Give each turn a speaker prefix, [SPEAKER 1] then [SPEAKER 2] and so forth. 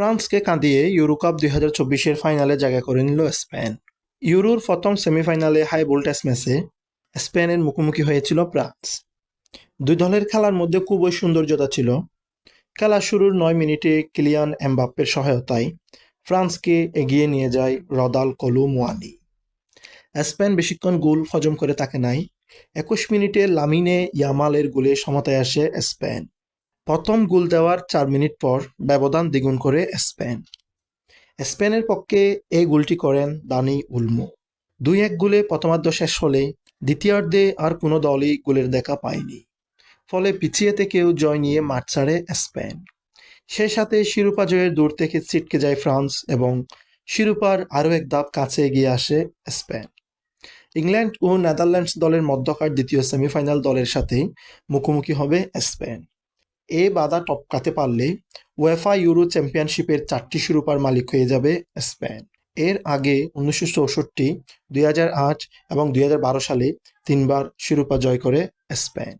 [SPEAKER 1] ফ্রান্সকে কাঁদিয়ে euro cup দুই হাজার চব্বিশের ফাইনালে জায়গা করে নিল স্পেন। ইউরোর প্রথম সেমিফাইনালে হাই ভোল্টেজ ম্যাচে স্পেনের মুখোমুখি হয়েছিল ফ্রান্স। দুই দলের খেলার মধ্যে খুবই সৌন্দর্যতা ছিল। খেলা শুরুর নয় মিনিটে কিলিয়ান এমবাপ্পের সহায়তায় ফ্রান্সকে এগিয়ে নিয়ে যায় রদাল কলু মোয়ানি স্পেন বেশিক্ষণ গোল হজম করে তাকে নাই। একুশ মিনিটে লামিনে ইয়ামালের গোলে সমতায় আসে স্পেন। প্রথম গোল দেওয়ার চার মিনিট পর ব্যবধান দ্বিগুণ করে স্পেন। স্পেনের পক্ষে এই গোলটি করেন দানি উলমো। দুই এক গোলে প্রথমার্ধ শেষ হলে দ্বিতীয়ার্ধে আর কোনো দলই গোলের দেখা পায়নি। ফলে পিছিয়ে থেকেও জয় নিয়ে মাঠ ছাড়ে স্পেন। সেই সাথে শিরোপা জয়ের দূর থেকে ছিটকে যায় ফ্রান্স এবং শিরোপার আরও এক ধাপ কাছে এগিয়ে আসে স্পেন। ইংল্যান্ড ও নেদারল্যান্ডস দলের মধ্যকার দ্বিতীয় সেমিফাইনাল দলের সাথে মুখোমুখি হবে স্পেন। এ বাধা টপকাতে পারলে ওয়েফা ইউরো চ্যাম্পিয়নশিপের চারটি শিরোপার মালিক হয়ে যাবে স্পেন। এর আগে উনিশশো চৌষট্টি, দুই হাজার আট এবং দুই হাজার বারো সালে তিনবার শিরোপা জয় করে স্পেন।